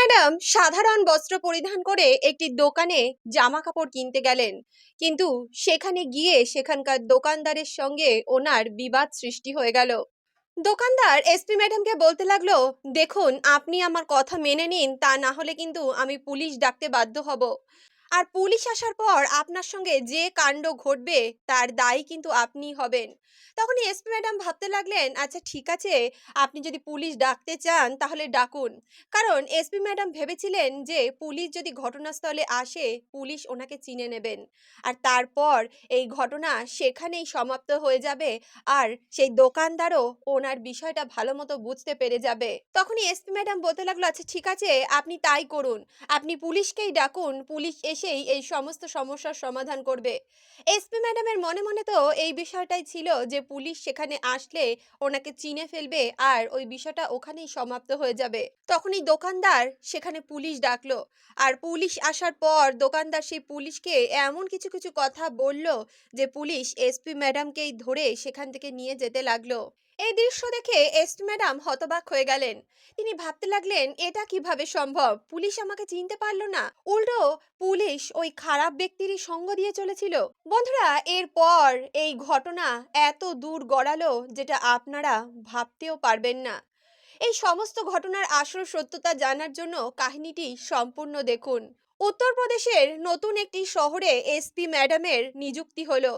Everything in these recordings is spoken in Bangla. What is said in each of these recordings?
ম্যাডাম, সাধারণ বস্ত্র পরিধান করে একটি দোকানে জামা কাপড় কিনতে গেলেন। কিন্তু সেখানে গিয়ে সেখানকার দোকানদারের সঙ্গে ওনার বিবাদ সৃষ্টি হয়ে গেল। দোকানদার এসপি ম্যাডামকে বলতে লাগল, দেখুন, আপনি আমার কথা মেনে নিন, তা না হলে কিন্তু আমি পুলিশ ডাকতে বাধ্য হব। আর পুলিশ আসার পর আপনার সঙ্গে যে কাণ্ড ঘটবে, তার দায়ী কিন্তু আপনিই হবেন। তখনই এসপি ম্যাডাম ভাবতে লাগলেন আচ্ছা ঠিক আছে, আপনি যদি পুলিশ ডাকতে চান, তাহলে ডাকুন। কারণ এসপি ম্যাডাম ভেবেছিলেন যে, পুলিশ যদি ঘটনাস্থলে আসে, পুলিশ ওনাকে চিনে নেবেন। আর তারপর এই ঘটনা সেখানেই সমাপ্ত হয়ে যাবে, আর সেই দোকানদারও ওনার বিষয়টা ভালো মতো বুঝতে পেরে যাবে। তখনই এসপি ম্যাডাম বলতে লাগল আচ্ছা ঠিক আছে, আপনি তাই করুন। আপনি পুলিশকেই ডাকুন, পুলিশ এসেই এই সমস্ত সমস্যার সমাধান করবে। এসপি ম্যাডামের মনে মনে তো এই বিষয়টাই ছিল যে, পুলিশ সেখানে আসলে ওনাকে চিনে ফেলবে আর ওই বিষয়টা ওখানেই সমাপ্ত হয়ে যাবে। তখনই দোকানদার সেখানে পুলিশ ডাকলো। আর পুলিশ আসার পর দোকানদার সেই পুলিশকে এমন কিছু কিছু কথা বলল যে, পুলিশ এসপি ম্যাডামকেই ধরে সেখান থেকে নিয়ে যেতে লাগল। এই দৃশ্য দেখে এসপি ম্যাডাম হতবাক হয়ে গেলেন। তিনি ভাবতে লাগলেন, এটা কীভাবে সম্ভব? পুলিশ আমাকে চিনতে পারল না। উল্টো, পুলিশ ওই খারাপ ব্যক্তিরই সঙ্গ দিয়ে চলেছিল। বন্ধুরা, এরপর এই ঘটনা এত দূর গড়ালো যেটা আপনারা ভাবতেও পারবেন না। এই সমস্ত ঘটনার আসল সত্যতা জানার জন্য কাহিনীটি সম্পূর্ণ দেখুন। উত্তরপ্রদেশের নতুন একটি শহরে এসপি ম্যাডামের নিযুক্তি হলো।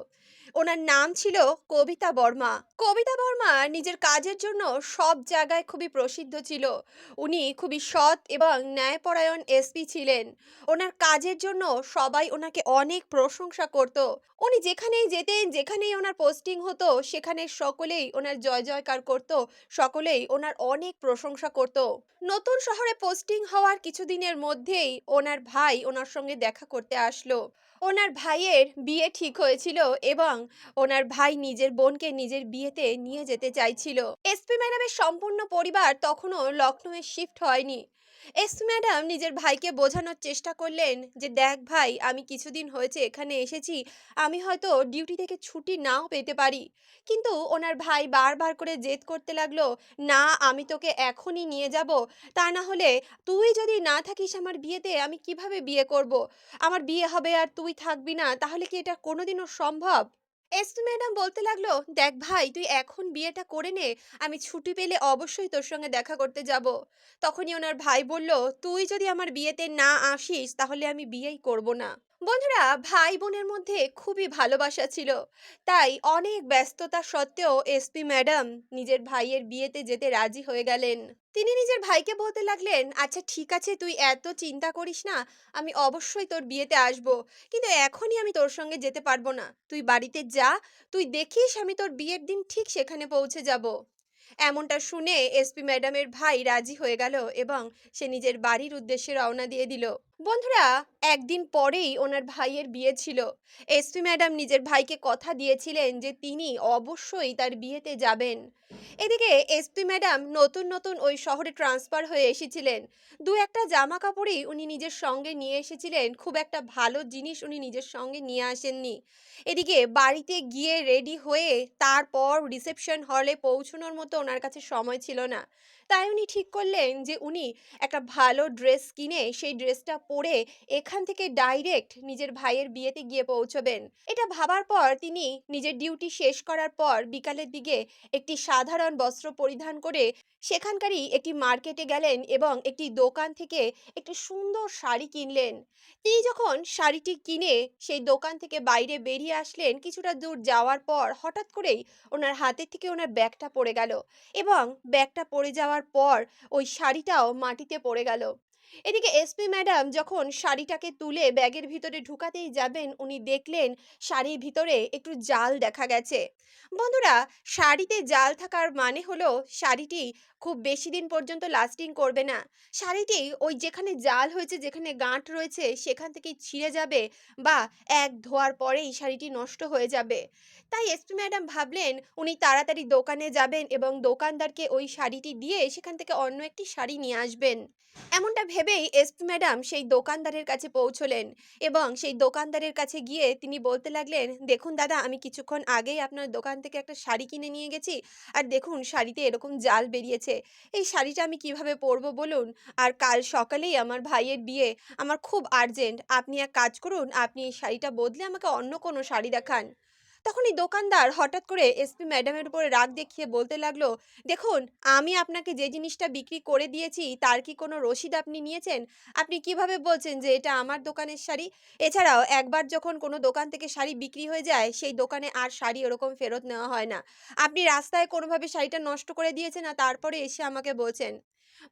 ওনার নাম ছিল কবিতা বর্মা। কবিতা বর্মা নিজের কাজের জন্য সব জায়গায় খুবই প্রসিদ্ধ ছিল। উনি খুবই সৎ এবং ন্যায়পরায়ণ এসপি ছিলেন। ওনার কাজের জন্য সবাই ওনাকে অনেক প্রশংসা করত। উনি যেখানেই যেতেন, যেখানেই ওনার পোস্টিং হতো, সেখানে সকলেই ওনার জয় জয়কার করত, সকলেই ওনার অনেক প্রশংসা করত। নতুন শহরে পোস্টিং হওয়ার কিছুদিনের মধ্যেই ওনার ভাই ওনার সঙ্গে দেখা করতে আসলো। ওনার ভাইয়ের বিয়ে ঠিক হয়েছিল এবং ওনার ভাই নিজের বোনকে নিজের বিয়েতে নিয়ে যেতে চাইছিল। এসপি ম্যাডামের সম্পূর্ণ পরিবার তখনও লখনৌয়ে শিফট হয়নি। এসপি ম্যাডাম নিজের ভাইকে বোঝানোর চেষ্টা করলেন যে, দেখ ভাই, আমি কিছুদিন হয়েছে এখানে এসেছি, আমি হয়তো ডিউটি থেকে ছুটি নাও পেতে পারি। কিন্তু ওনার ভাই বারবার করে জেদ করতে লাগল, না, আমি তোকে এখনই নিয়ে যাব। তা না হলে তুই যদি না থাকিস আমার বিয়েতে, আমি কীভাবে বিয়ে করব? আমার বিয়ে হবে আর তুই থাকবি না, তাহলে কি এটা কোনোদিনও সম্ভব? এসপি ম্যাডাম বলতে লাগল, দেখ ভাই, তুই এখন বিয়েটা করে নে, আমি ছুটি পেলে অবশ্যই তোর সঙ্গে দেখা করতে যাব। তখনই ওনার ভাই বলল, তুই যদি আমার বিয়েতে না আসিস, তাহলে আমি বিয়েই করব না। বন্ধুরা ভাই বোনের মধ্যে খুবই ভালোবাসা ছিল। তাই অনেক ব্যস্ততা সত্ত্বেও এসপি ম্যাডাম নিজের ভাইয়ের বিয়েতে যেতে রাজি হয়ে গেলেন। তিনি নিজের ভাইকে বলতে লাগলেন আচ্ছা ঠিক আছে, তুই এত চিন্তা করিস না, আমি অবশ্যই তোর বিয়েতে আসব। কিন্তু এখনই আমি তোর সঙ্গে যেতে পারব না। তুই বাড়িতে যা, তুই দেখিস আমি তোর বিয়ের দিন ঠিক সেখানে পৌঁছে যাব। এমনটা শুনে এসপি ম্যাডামের ভাই রাজি হয়ে গেল এবং সে নিজের বাড়ির উদ্দেশ্যে রওনা দিয়ে দিল। বন্ধুরা, একদিন পরেই ওনার ভাইয়ের বিয়ে ছিল। এসপি ম্যাডাম নিজের ভাইকে কথা দিয়েছিলেন যে তিনি অবশ্যই তার বিয়েতে যাবেন। এদিকে এসপি ম্যাডাম নতুন নতুন ওই শহরে ট্রান্সফার হয়ে এসেছিলেন। দু একটা জামা কাপড়ই উনি নিজের সঙ্গে নিয়ে এসেছিলেন, খুব একটা ভালো জিনিস উনি নিজের সঙ্গে নিয়ে আসেননি। এদিকে বাড়িতে গিয়ে রেডি হয়ে তারপর রিসেপশন হলে পৌঁছানোর মতো ওনার কাছে সময় ছিল না। তাই উনি ঠিক করলেন যে, উনি একটা ভালো ড্রেস কিনে সেই ড্রেসটা পরে এখান থেকে ডাইরেক্ট নিজের ভাইয়ের বিয়েতে গিয়ে পৌঁছবেন। এটা ভাবার পর তিনি নিজের ডিউটি শেষ করার পর বিকালের দিকে একটি সাধারণ বস্ত্র পরিধান করে সেখানকারই একটি মার্কেটে গেলেন এবং একটি দোকান থেকে একটি সুন্দর শাড়ি কিনলেন। তিনি যখন শাড়িটি কিনে সেই দোকান থেকে বাইরে বেরিয়ে আসলেন কিছুটা দূর যাওয়ার পর হঠাৎ করেই ওনার হাতের থেকে ওনার ব্যাগটা পড়ে গেল এবং ব্যাগটা পড়ে যাওয়ার পর ওই শাড়িটাও মাটিতে পড়ে গেল। এদিকে এসপি ম্যাডাম যখন শাড়িটাকে তুলে ব্যাগের ভিতরে ঢুকাতেই যাবেন, উনি দেখলেন শাড়ির ভিতরে একটু জাল দেখা গেছে। বন্ধুরা, শাড়িতে জাল থাকার মানে হলো শাড়িটি খুব বেশি দিন পর্যন্ত লাস্টিং করবে না। শাড়িটি ওই যেখানে জাল হয়েছে, যেখানে গাঁট রয়েছে, সেখান থেকে ছিঁড়ে যাবে বা এক ধোয়ার পরেই শাড়িটি নষ্ট হয়ে যাবে। তাই এসপি ম্যাডাম ভাবলেন উনি তাড়াতাড়ি দোকানে যাবেন এবং দোকানদারকে ওই শাড়িটি দিয়ে সেখান থেকে অন্য একটি শাড়ি নিয়ে আসবেন। এমনটা ভেবে ভেবেই এসপি ম্যাডাম সেই দোকানদারের কাছে পৌঁছলেন এবং সেই দোকানদারের কাছে গিয়ে তিনি বলতে লাগলেন, দেখুন দাদা, আমি কিছুক্ষণ আগেই আপনার দোকান থেকে একটা শাড়ি কিনে নিয়ে গেছি আর দেখুন শাড়িতে এরকম জাল বেরিয়েছে। এই শাড়িটা আমি কীভাবে পরবো বলুন? আর কাল সকালেই আমার ভাইয়ের বিয়ে। আমার খুব আর্জেন্ট। আপনি এক কাজ করুন, আপনি এই শাড়িটা বদলে আমাকে অন্য কোনো শাড়ি দেখান। তখন এই দোকানদার হঠাৎ করে এসপি ম্যাডামের উপরে রাগ দেখিয়ে বলতে লাগল, দেখুন, আমি আপনাকে যে জিনিসটা বিক্রি করে দিয়েছি, তার কি কোনো রসিদ আপনি নিয়েছেন? আপনি কীভাবে বলছেন যে এটা আমার দোকানের শাড়ি? এছাড়াও একবার যখন কোনো দোকান থেকে শাড়ি বিক্রি হয়ে যায়, সেই দোকানে আর শাড়ি ওরকম ফেরত নেওয়া হয় না। আপনি রাস্তায় কোনোভাবে শাড়িটা নষ্ট করে দিয়েছেন আর তারপরে এসে আমাকে বলছেন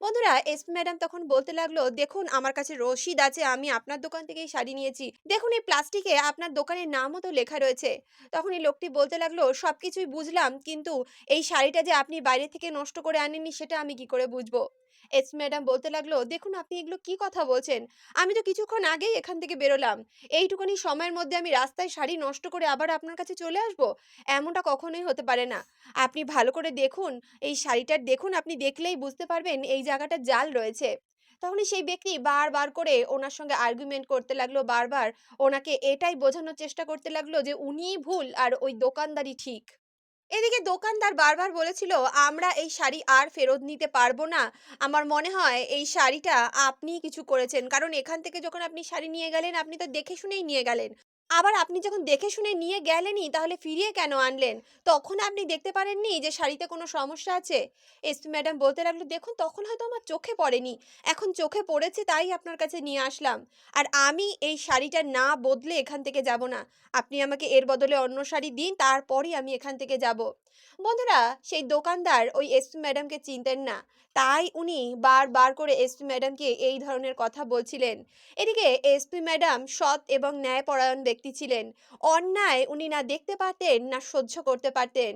বন্ধুরা এসপি ম্যাডাম তখন বলতে লাগল, দেখুন, আমার কাছে রসিদ আছে, আমি আপনার দোকান থেকেই শাড়ি নিয়েছি। দেখুন, এই প্লাস্টিকে আপনার দোকানের নামও তো লেখা রয়েছে। তখন এই লোকটি বলতে লাগল সব কিছুই বুঝলাম, কিন্তু এই শাড়িটা যে আপনি বাইরে থেকে নষ্ট করে আনেননি, সেটা আমি কি করে বুঝব? এস ম্যাডাম বলতে লাগল, দেখুন, আপনি এগুলো কি কথা বলছেন? আমি তো কিছুক্ষণ আগেই এখান থেকে বেরোলাম। এইটুকুনি সময়ের মধ্যে আমি রাস্তায় শাড়ি নষ্ট করে আবার আপনার কাছে চলে আসব? এমনটা কখনোই হতে পারে না। আপনি ভালো করে দেখুন, এই শাড়িটার দেখুন, আপনি দেখলেই বুঝতে পারবেন এই জায়গাটা জাল রয়েছে। তখনই সেই ব্যক্তি বারবার করে ওনার সঙ্গে আর্গুমেন্ট করতে লাগল, বারবার ওনাকে এটাই বোঝানোর চেষ্টা করতে লাগল যে উনিই ভুল আর ওই দোকানদারই ঠিক। এদিকে দোকানদার বারবার বলেছিল, আমরা এই শাড়ি আর ফেরত নিতে পারব না। আমার মনে হয় এই শাড়িটা আপনি কিছু করেছেন। কারণ এখান থেকে যখন আপনি শাড়ি নিয়ে গেলেন, আপনি তো দেখে শুনেই নিয়ে গেলেন। আবার আপনি যখন দেখে শুনে নিয়ে গেলেনই, তাহলে ফিরিয়ে কেন আনলেন? তখন আপনি দেখতে পারেননি যে শাড়িতে কোনো সমস্যা আছে? এসপি ম্যাডাম বলতে লাগল, দেখুন, তখন হয়তো আমার চোখে পড়েনি। এখন চোখে পড়েছে, তাই আপনার কাছে নিয়ে আসলাম। আর আমি এই শাড়িটা না বদলে এখান থেকে যাব না। আপনি আমাকে এর বদলে অন্য শাড়ি দিন, তারপরই আমি এখান থেকে যাব। বন্ধুরা, সেই দোকানদার ওই এসপি ম্যাডামকে চিনতেন না। তাই উনি বারবার করে এসপি ম্যাডামকে এই ধরনের কথা বলছিলেন। এদিকে এসপি ম্যাডাম সৎ এবং ন্যায়পরায়ণ ব্যক্তি ছিলেন। অন্যায় উনি না দেখতে পারতেন, না সহ্য করতে পারতেন।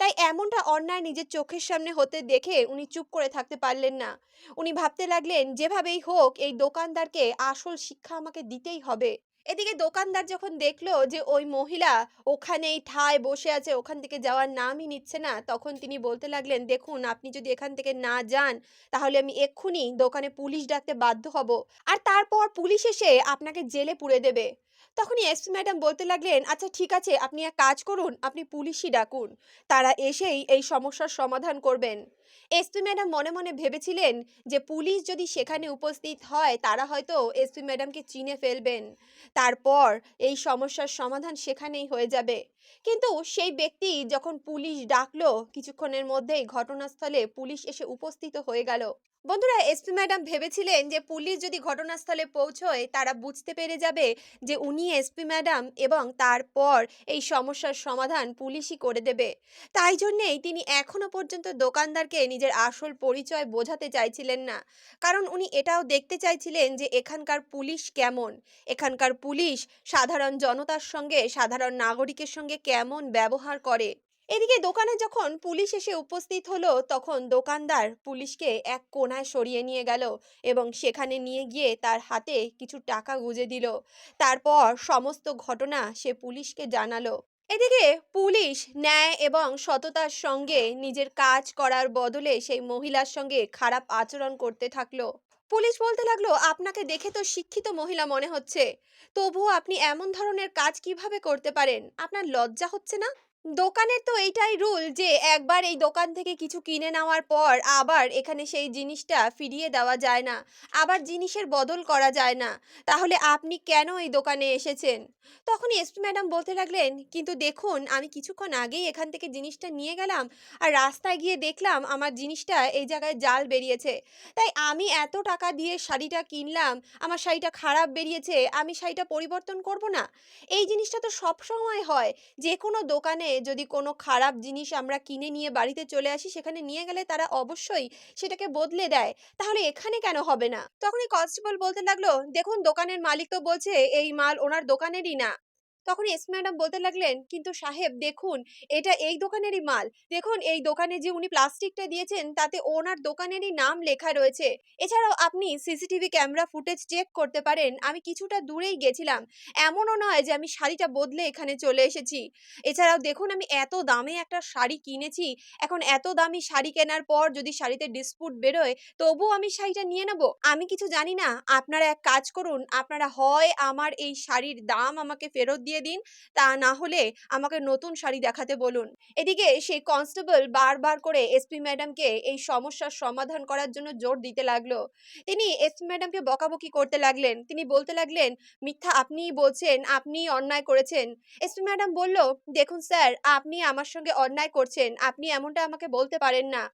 তাই এমনটা অন্যায় নিজের চোখের সামনে হতে দেখে উনি চুপ করে থাকতে পারলেন না। উনি ভাবতে লাগলেন, যেভাবেই হোক, এই দোকানদারকে আসল শিক্ষা আমাকে দিতেই হবে। এদিকে দোকানদার যখন দেখল যে ওই মহিলা ওখানেই ঠায় বসে আছে, ওখান থেকে যাওয়ার নামই নিচ্ছে না, তখন তিনি বলতে লাগলেন, দেখুন, আপনি যদি এখান থেকে না যান, তাহলে আমি এক্ষুনি দোকানে পুলিশ ডাকতে বাধ্য হব। আর তারপর পুলিশ এসে আপনাকে জেলে পুরে দেবে। তখনই এসপি ম্যাডাম বলতে লাগলেন আচ্ছা ঠিক আছে, আপনি এক কাজ করুন, আপনি পুলিশই ডাকুন। তারা এসেই এই সমস্যার সমাধান করবেন। এসপি ম্যাডাম মনে মনে ভেবেছিলেন যে পুলিশ যদি সেখানে উপস্থিত হয়, তারা হয়তো এসপি ম্যাডামকে চিনে ফেলবেন। তারপর এই সমস্যার সমাধান সেখানেই হয়ে যাবে। কিন্তু সেই ব্যক্তি যখন পুলিশ ডাকলো, কিছুক্ষণের মধ্যেই ঘটনাস্থলে পুলিশ এসে উপস্থিত হয়ে গেল। বন্ধুরা এসপি ম্যাডাম ভেবেছিলেন যে পুলিশ যদি ঘটনাস্থলে পৌঁছয়, তারা বুঝতে পেরে যাবে যে উনি এসপি ম্যাডাম এবং তারপর এই সমস্যার সমাধান পুলিশই করে দেবে। তাই জন্যেই তিনি এখনও পর্যন্ত দোকানদারকে নিজের আসল পরিচয় বোঝাতে চাইছিলেন না। কারণ উনি এটাও দেখতে চাইছিলেন যে এখানকার পুলিশ কেমন, এখানকার পুলিশ সাধারণ জনতার সঙ্গে, সাধারণ নাগরিকের সঙ্গে কেমন ব্যবহার করে। এদিকে দোকানে যখন পুলিশ এসে উপস্থিত হলো, তখন দোকানদার পুলিশকে এক কোনায় সরিয়ে নিয়ে গেল এবং সেখানে নিয়ে গিয়ে তার হাতে কিছু টাকা গুজে দিল। তারপর সমস্ত ঘটনা সে পুলিশকে জানালো। এদিকে পুলিশ ন্যায় এবং সততার সঙ্গে নিজের কাজ করার বদলে সেই মহিলার সঙ্গে খারাপ আচরণ করতে থাকল। পুলিশ বলতে লাগল, আপনাকে দেখে তো শিক্ষিত মহিলা মনে হচ্ছে। তবুও আপনি এমন ধরনের কাজ কীভাবে করতে পারেন? আপনার লজ্জা হচ্ছে না? দোকানের তো এইটাই রুল যে একবার এই দোকান থেকে কিছু কিনে নেওয়ার পর আবার এখানে সেই জিনিসটা ফিরিয়ে দেওয়া যায় না, আবার জিনিসের বদল করা যায় না। তাহলে আপনি কেন এই দোকানে এসেছেন? তখন এসপি ম্যাডাম বলতে লাগলেন, কিন্তু দেখুন, আমি কিছুক্ষণ আগেই এখান থেকে জিনিসটা নিয়ে গেলাম আর রাস্তায় গিয়ে দেখলাম আমার জিনিসটা এই জায়গায় জাল বেরিয়েছে। তাই আমি এত টাকা দিয়ে শাড়িটা কিনলাম, আমার শাড়িটা খারাপ বেরিয়েছে, আমি শাড়িটা পরিবর্তন করব না? এই জিনিসটা তো সব সময় হয়, যে কোনো দোকানে যদি কোনো খারাপ জিনিস আমরা কিনে নিয়ে বাড়িতে চলে আসি, সেখানে নিয়ে গেলে তারা অবশ্যই সেটাকে বদলে দেয়। তাহলে এখানে কেন হবে না? তখনই কনস্টেবল বলতে লাগল, দেখুন, দোকানের মালিক তো বলছে, এই মাল ওনার দোকানেরই না। তখন এস ম্যাডাম বলতে লাগলেন, কিন্তু সাহেব, দেখুন, এটা এই দোকানেরই মাল। দেখুন, এই দোকানে যে উনি প্লাস্টিকটা দিয়েছেন, তাতে ওনার দোকানেরই নাম লেখা রয়েছে। এছাড়াও আপনি সিসিটিভি ক্যামেরা ফুটেজ চেক করতে পারেন। আমি কিছুটা দূরেই গেছিলাম। এমনও নয় যে আমি শাড়িটা বদলে এখানে চলে এসেছি। এছাড়াও দেখুন, আমি এত দামে একটা শাড়ি কিনেছি। এখন এত দামি শাড়ি কেনার পর যদি শাড়িতে ডিসপুট বেরোয়, তবুও আমি শাড়িটা নিয়ে নেব। আমি কিছু জানি না। আপনারা এক কাজ করুন। আপনারা হয় আমার এই শাড়ির দাম আমাকে ফেরত দিয়ে দিন। তা না হলে আমাকে নতুন শাড়ি দেখাতে বলুন। এদিকে সেই কনস্টেবল বারবার করে এসপি ম্যাডামকে এই সমস্যার সমাধান করার জন্য জোর দিতে লাগল। তিনি এসপি ম্যাডামকে বকাবকি করতে লাগলেন। তিনি বলতে লাগলেন, মিথ্যা আপনিই বলছেন, আপনিই অন্যায় করেছেন। এসপি ম্যাডাম বলল, দেখুন স্যার, আপনি আমার সঙ্গে অন্যায় করছেন। আপনি এমনটা আমাকে বলতে পারেন না।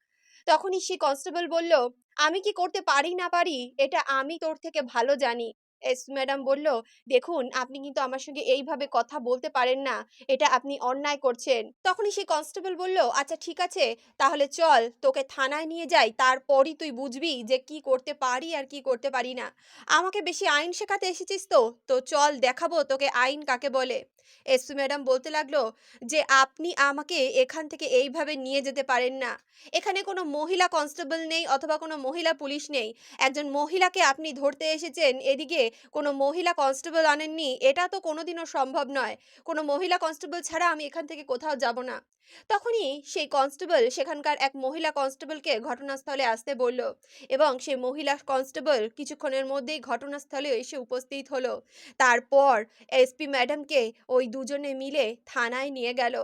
তখনই সেই কনস্টেবল বলল, আমি কি করতে পারি না পারি? এটা আমি তোর থেকে ভালো জানি। ম্যাডাম বলল, দেখুন, আপনি কিন্তু আমার সঙ্গে এইভাবে কথা বলতে পারেন না। এটা আপনি অন্যায় করছেন। তখনই সেই কনস্টেবল বলল আচ্ছা ঠিক আছে, তাহলে চল, তোকে থানায় নিয়ে যাই। তারপরই তুই বুঝবি যে কি করতে পারি আর কি করতে পারি না। আমাকে বেশি আইন শেখাতে এসেছিস তো? তো চল দেখাবো তোকে আইন কাকে বলে। এসপি ম্যাডাম বলতে লাগল যে, আপনি আমাকে এখান থেকে এইভাবে নিয়ে যেতে পারেন না। এখানে কোনো মহিলা কনস্টেবল নেই অথবা কোনো মহিলা পুলিশ নেই। একজন মহিলাকে আপনি ধরতে এসেছেন, এদিকে কোনো মহিলা কনস্টেবল আনেননি, এটা তো কোনোদিনও সম্ভব নয়। কোনো মহিলা কনস্টেবল ছাড়া আমি এখান থেকে কোথাও যাব না। তখনই সেই কনস্টেবল, সেখানকার এক মহিলা কনস্টেবলকে ঘটনাস্থলে আসতে বলল এবং সেই মহিলা কনস্টেবল কিছুক্ষণের মধ্যেই ঘটনাস্থলে এসে উপস্থিত হলো। তারপর এসপি ম্যাডামকে ওই দুজনে মিলে থানায় নিয়ে গেল।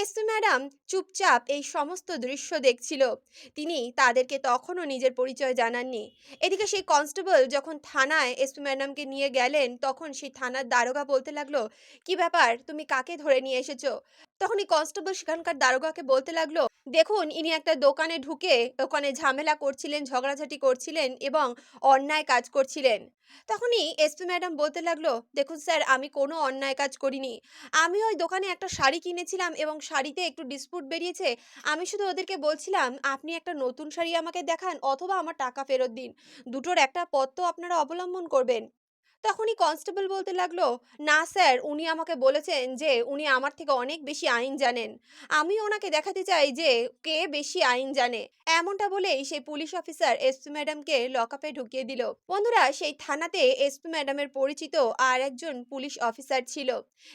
এসপি ম্যাডাম চুপচাপ এই সমস্ত দৃশ্য দেখছিল। তিনি তাদেরকে তখনও নিজের পরিচয় জানাননি। এদিকে সেই কনস্টেবল যখন থানায় এসপি ম্যাডামকে নিয়ে গেলেন, তখন সেই থানার দারোগা বলতে লাগল, কি ব্যাপার? তুমি কাকে ধরে নিয়ে এসেছ? তখনই কনস্টেবল সেখানকার দারোগাকে বলতে লাগল, দেখুন, ইনি একটা দোকানে ঢুকে ওখানে ঝামেলা করছিলেন, ঝগড়াঝাটি করছিলেন এবং অন্যায় কাজ করছিলেন। তখনই এসপি ম্যাডাম বলতে লাগল, দেখুন স্যার, আমি কোনো অন্যায় কাজ করিনি। আমি ওই দোকানে একটা শাড়ি কিনেছিলাম এবং শাড়িতে একটু ডিসপুট বেরিয়েছে। আমি শুধু ওদেরকে বলছিলাম, আপনি একটা নতুন শাড়ি আমাকে দেখান অথবা আমার টাকা ফেরত দিন। দুটোর একটা পথ তো আপনারা অবলম্বন করবেন। তখনই কনস্টেবল বলতে লাগল, না স্যার, উনি আমাকে বলেছেন যে উনি আমার থেকে অনেক বেশি আইন জানেন। আমি ওনাকে দেখাতে চাই যে কে বেশি আইন জানে। এমনটা বলেই সেই পুলিশ অফিসার এসপি ম্যাডামকে লকআপে ঢুকিয়ে দিল। বন্ধুরা, সেই থানাতে এসপি ম্যাডামের পরিচিত আর একজন পুলিশ অফিসার ছিল।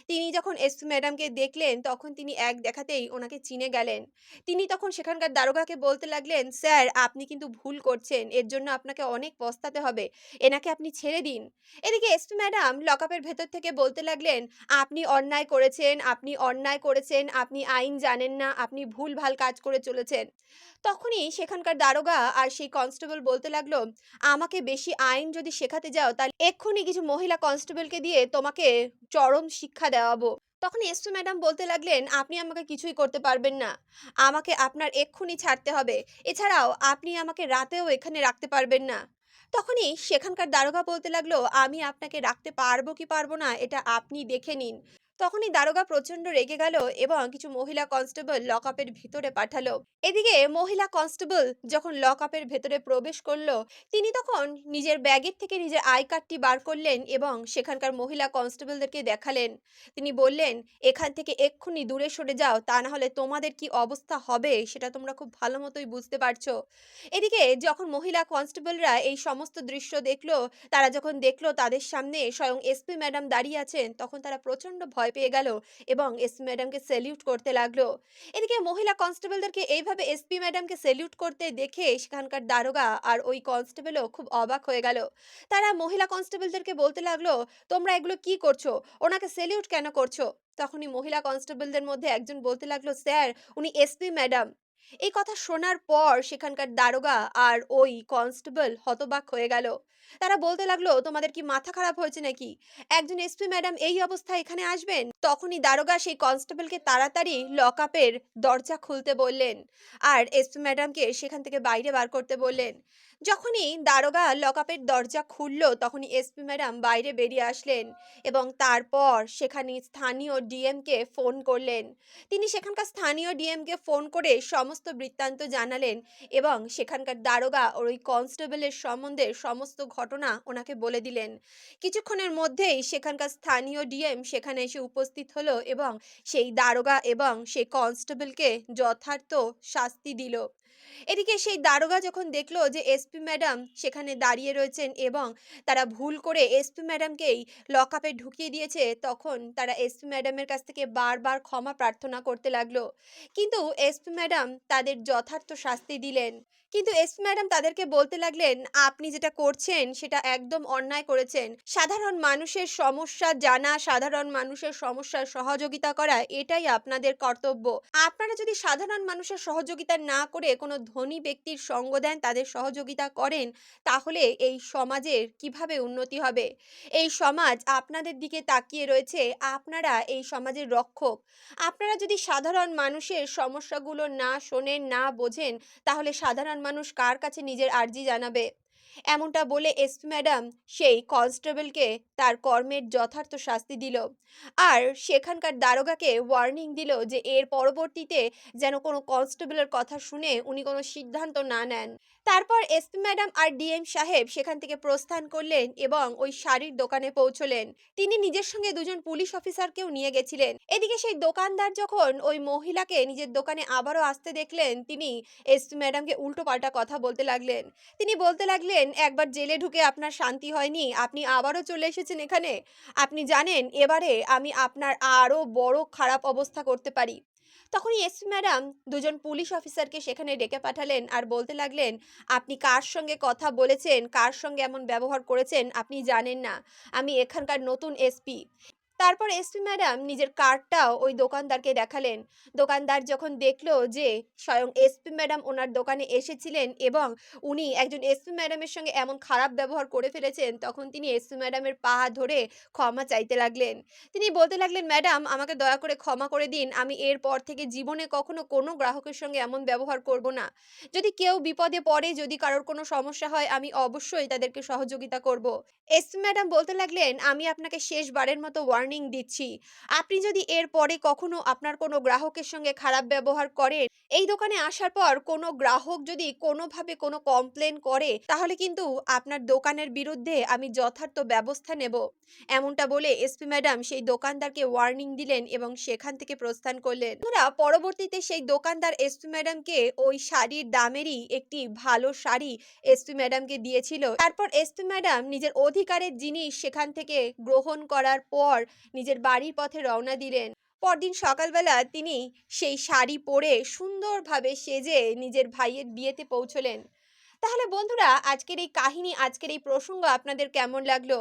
তিনি যখন এসপি ম্যাডামকে দেখলেন, তখন তিনি এক দেখাতেই ওনাকে চিনে গেলেন। তিনি তখন সেখানকার দারোগাকে বলতে লাগলেন, স্যার, আপনি কিন্তু ভুল করছেন। এর জন্য আপনাকে অনেক পস্তাতে হবে। এনাকে আপনি ছেড়ে দিন। এদিকে এসপি ম্যাডাম লকআপের ভেতর থেকে বলতে লাগলেন, আপনি অন্যায় করেছেন, আপনি অন্যায় করেছেন, আপনি আইন জানেন না, আপনি ভুল ভালো কাজ করে চলেছেন। তখনই সেখানকার দারোগা আর সেই কনস্টেবল বলতে লাগল, আমাকে বেশি আইন যদি শেখাতে যাও, তাহলে এক্ষুনি কিছু মহিলা কনস্টেবলকে দিয়ে তোমাকে চরম শিক্ষা দেওয়াবো। তখন এসপি ম্যাডাম বলতে লাগলেন, আপনি আমাকে কিছুই করতে পারবেন না। আমাকে আপনার এক্ষুনি ছাড়তে হবে। এছাড়াও আপনি আমাকে রাতেও এখানে রাখতে পারবেন না। তখনই সেখানকার দারোগা বলতে লাগল, আমি আপনাকে রাখতে পারব কি পারব না, এটা আপনি দেখে নিন। তখনই দারোগা প্রচণ্ড রেগে গেল এবং কিছু মহিলা কনস্টেবল লকআপের ভিতরে পাঠালো। এদিকে মহিলা কনস্টেবল যখন লকআপের ভেতরে প্রবেশ করল, তিনি তখন নিজের ব্যাগের থেকে নিজের আই কার্ডটি বার করলেন এবং সেখানকার মহিলা কনস্টেবলদেরকে দেখালেন। তিনি বললেন, এখান থেকে এক্ষুনি দূরে সরে যাও, তা না হলে তোমাদের কি অবস্থা হবে, সেটা তোমরা খুব ভালো মতোই বুঝতে পারছ। এদিকে যখন মহিলা কনস্টেবলরা এই সমস্ত দৃশ্য দেখল, তারা যখন দেখল তাদের সামনে স্বয়ং এসপি ম্যাডাম দাঁড়িয়ে আছেন, তখন তারা প্রচণ্ড ভয় পেয়ে গেল এবং এসপি ম্যাডামকে স্যালিউট করতে লাগল। এদিকে মহিলা কনস্টেবলদেরকে এইভাবে এসপি ম্যাডামকে স্যালিউট করতে দেখে সেখানকার দারোগা আর ওই কনস্টেবলও খুব অবাক হয়ে গেল। তারা মহিলা কনস্টেবলদেরকে বলতে লাগল, তোমরা এগুলো কি করছ? ওনাকে স্যালিউট কেন করছ? তখনই মহিলা কনস্টেবলদের মধ্যে একজন বলতে লাগল, স্যার, উনি এসপি ম্যাডাম। এই কথা শোনার পর সেখানকার দারোগা আর ওই কনস্টেবল হতবাক হয়ে গেল। তারা বলতে লাগল, তোমাদের কি মাথা খারাপ হয়েছে নাকি? একজন এসপি ম্যাডাম এই অবস্থায় এখানে আসবেন? তখনই দারোগা সেই কনস্টেবলকে তাড়াতাড়ি লকআপের দরজা খুলতে বললেন আর এসপি ম্যাডামকে সেখান থেকে বাইরে বার করতে বললেন। যখনই দারোগা লকআপের দরজা খুলল, তখনই এসপি ম্যাডাম বাইরে বেরিয়ে আসলেন এবং তারপর সেখানে স্থানীয় ডিএমকে ফোন করলেন। তিনি সেখানকার স্থানীয় ডিএমকে ফোন করে সমস্ত বৃত্তান্ত জানালেন এবং সেখানকার দারোগা ওর ওই কনস্টেবলের সম্বন্ধে সমস্ত ঘটনা ওনাকে বলে দিলেন। কিছুক্ষণের মধ্যেই সেখানকার স্থানীয় ডিএম সেখানে এসে উপস্থিত হলো এবং সেই দারোগা এবং সেই কনস্টেবলকে যথার্থ শাস্তি দিল। এদিকে সেই দারোগা যখন দেখল যে এসপি ম্যাডাম সেখানে দাঁড়িয়ে রয়েছেন এবং তারা ভুল করে এসপি ম্যাডামকেই লক আপে ঢুকিয়ে দিয়েছে, তখন তারা এসপি ম্যাডামের কাছ থেকে বারবার ক্ষমা প্রার্থনা করতে লাগল। কিন্তু এসপি ম্যাডাম তাদের যথার্থ শাস্তি দিলেন। কিন্তু এসপি ম্যাডাম তাদেরকে বলতে লাগলেন, আপনি যেটা করছেন সেটা একদম অন্যায় করেছেন। সাধারণ মানুষের সমস্যা জানা, সাধারণ মানুষের সমস্যার সহযোগিতা করা, এটাই আপনাদের কর্তব্য। আপনারা যদি সাধারণ মানুষের সহযোগিতা না করে কোনো ধনী ব্যক্তির সঙ্গ দেন, তাদের সহযোগিতা করেন, তাহলে এই সমাজের কীভাবে উন্নতি হবে? এই সমাজ আপনাদের দিকে তাকিয়ে রয়েছে, আপনারা এই সমাজের রক্ষক। আপনারা যদি সাধারণ মানুষের সমস্যাগুলো না শোনেন, না বোঝেন, তাহলে সাধারণ মানুষ কার কাছে নিজের আর্জি জানাবে? এমনটা বলে এসপি ম্যাডাম সেই কনস্টেবলকে তার কর্মের যথার্থ শাস্তি দিল। আর সেখানকার দারোগাকে ওয়ার্নিং দিল যে এর পরবর্তীতে যেন কোনো কনস্টেবলের কথা শুনে উনি কোনো সিদ্ধান্ত না নেন। তারপর এসপি ম্যাডাম আর ডিএম সাহেব সেখান থেকে প্রস্থান করলেন এবং ওই শাড়ির দোকানে পৌঁছলেন। তিনি নিজের সঙ্গে দুজন পুলিশ অফিসারকেও নিয়ে গেছিলেন। এদিকে সেই দোকানদার যখন ওই মহিলাকে নিজের দোকানে আবারও আসতে দেখলেন, তিনি এসপি ম্যাডামকে উল্টো পাল্টা কথা বলতে লাগলেন। তিনি বলতে লাগলেন, একবার জেলে ঢুকে আপনার শান্তি হয়নি, আপনি আবারও চলে এসেছেন এখানে। আপনি জানেন, এবারে আমি আপনার আরও বড় খারাপ অবস্থা করতে পারি। তখনই এসপি ম্যাডাম, দুজন পুলিশ অফিসারকে সেখানে ডেকে পাঠালেন আর বলতে লাগলেন, আপনি কার সঙ্গে কথা বলেছেন? কার সঙ্গে এমন ব্যবহার করেছেন? আপনি জানেন না। আমি এখানকার নতুন এসপি। তারপর এসপি ম্যাডাম নিজের কার্ডটাও ওই দোকানদারকে দেখালেন। দোকানদার যখন দেখল যে স্বয়ং এসপি ম্যাডাম ওনার দোকানে এসেছিলেন এবং উনি একজন এসপি ম্যাডামের সঙ্গে এমন খারাপ ব্যবহার করে ফেলেছেন, তখন তিনি এসপি ম্যাডামের পা ধরে ক্ষমা চাইতে লাগলেন। তিনি বলতে লাগলেন, ম্যাডাম, আমাকে দয়া করে ক্ষমা করে দিন। আমি এরপর থেকে জীবনে কখনো কোনো গ্রাহকের সঙ্গে এমন ব্যবহার করব না। যদি কেউ বিপদে পড়ে, যদি কারোর কোনো সমস্যা হয়, আমি অবশ্যই তাদেরকে সহযোগিতা করব। এসপি ম্যাডাম বলতে লাগলেন, আমি আপনাকে শেষবারের মতো ওয়ার্নিং দিচ্ছি। আপনি যদি এর পরে কখনো আপনার কোনো গ্রাহকের সঙ্গে খারাপ ব্যবহার করেন, এই দোকানে আসার পর কোনো গ্রাহক যদি কোনোভাবে কোনো কমপ্লেন করে, তাহলে কিন্তু আপনার দোকানের বিরুদ্ধে আমি যথার্থ ব্যবস্থা নেব। এমনটা বলে এসপি ম্যাডাম সেই দোকানদারকে ওয়ার্নিং দিলেন এবং সেখান থেকে প্রস্থান করলেন। বন্ধুরা, পরবর্তীতে সেই দোকানদার এসপি ম্যাডামকে ওই শাড়ির দামেরই একটি ভালো শাড়ি এসপি ম্যাডামকে দিয়েছিল। তারপর এসপি ম্যাডাম নিজের অধিকারের জিনিস সেখান থেকে গ্রহণ করার পর নিজের বাড়ির পথে রওনা দিলেন। পরদিন সকালবেলা তিনি সেই শাড়ি পরে সুন্দরভাবে সেজে নিজের ভাইয়ের বিয়েতে পৌঁছলেন। তাহলে বন্ধুরা, আজকের এই কাহিনী, আজকের এই প্রসঙ্গ আপনাদের কেমন লাগল?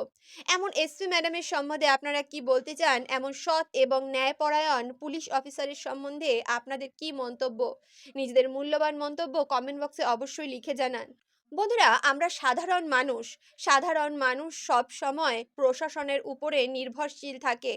এমন এসপি ম্যাডামের সম্বন্ধে আপনারা কি বলতে চান? এমন সৎ এবং ন্যায়পরায়ণ পুলিশ অফিসারের সম্বন্ধে আপনাদের কি মন্তব্য? নিজেদের মূল্যবান মন্তব্য কমেন্ট বক্সে অবশ্যই লিখে জানান। বন্ধুরা, আমরা সাধারণ মানুষ। সাধারণ মানুষ সব সময় প্রশাসনের উপরে নির্ভরশীল থাকে।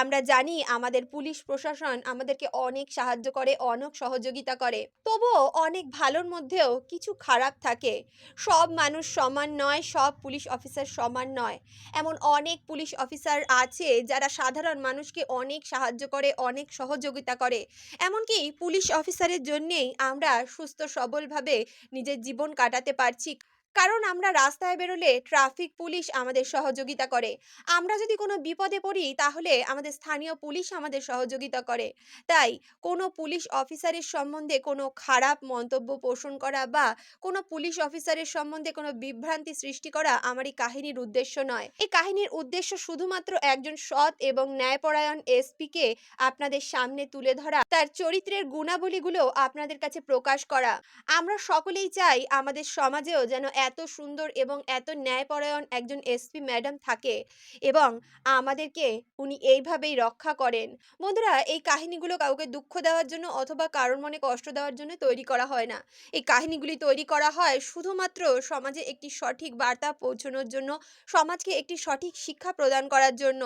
আমরা জানি আমাদের পুলিশ প্রশাসন আমাদেরকে অনেক সাহায্য করে, অনেক সহযোগিতা করে। তবুও অনেক ভালোর মধ্যেও কিছু খারাপ থাকে। সব মানুষ সমান নয়, সব পুলিশ অফিসার সমান নয়। এমন অনেক পুলিশ অফিসার আছে যারা সাধারণ মানুষকে অনেক সাহায্য করে, অনেক সহযোগিতা করে। এমনকি পুলিশ অফিসারের জন্যেই আমরা সুস্থ সবলভাবে নিজের জীবন কাটাতে পারছি কারণ আমরা রাস্তায় বেরোলে ট্রাফিক পুলিশ আমাদের সহযোগিতা করে। আমরা যদি কোনো বিপদে পড়ি, তাহলে আমাদের স্থানীয় পুলিশ আমাদের সহযোগিতা করে। তাই কোনো পুলিশ অফিসারের সম্বন্ধে কোনো খারাপ মন্তব্য পোষণ করা বা কোনো পুলিশ অফিসারের সম্বন্ধে কোনো বিভ্রান্তি সৃষ্টি করা আমার এই কাহিনীর উদ্দেশ্য নয়। এই কাহিনীর উদ্দেশ্য শুধুমাত্র একজন সৎ এবং ন্যায়পরায়ণ এসপিকে আপনাদের সামনে তুলে ধরা, তার চরিত্রের গুণাবলীগুলো আপনাদের কাছে প্রকাশ করা। আমরা সকলেই চাই আমাদের সমাজেও যেন এত সুন্দর এবং এত ন্যায়পরায়ণ একজন এসপি ম্যাডাম থাকে এবং আমাদেরকে উনি এইভাবেই রক্ষা করেন। বন্ধুরা, এই কাহিনীগুলো কাউকে দুঃখ দেওয়ার জন্য অথবা কারোর মনে কষ্ট দেওয়ার জন্য তৈরি করা হয় না। এই কাহিনীগুলি তৈরি করা হয় শুধুমাত্র সমাজে একটি সঠিক বার্তা পৌঁছানোর জন্য, সমাজকে একটি সঠিক শিক্ষা প্রদান করার জন্য।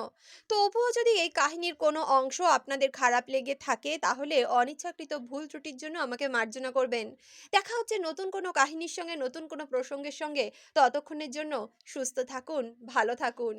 তবুও যদি এই কাহিনীর কোনো অংশ আপনাদের খারাপ লেগে থাকে, তাহলে অনিচ্ছাকৃত ভুল ত্রুটির জন্য আমাকে মার্জনা করবেন। দেখা হচ্ছে নতুন কোনো কাহিনীর সঙ্গে নতুন কোনো প্রসঙ্গ সঙ্গে সঙ্গে ততক্ষণের জন্য সুস্থ থাকুন ভালো থাকুন।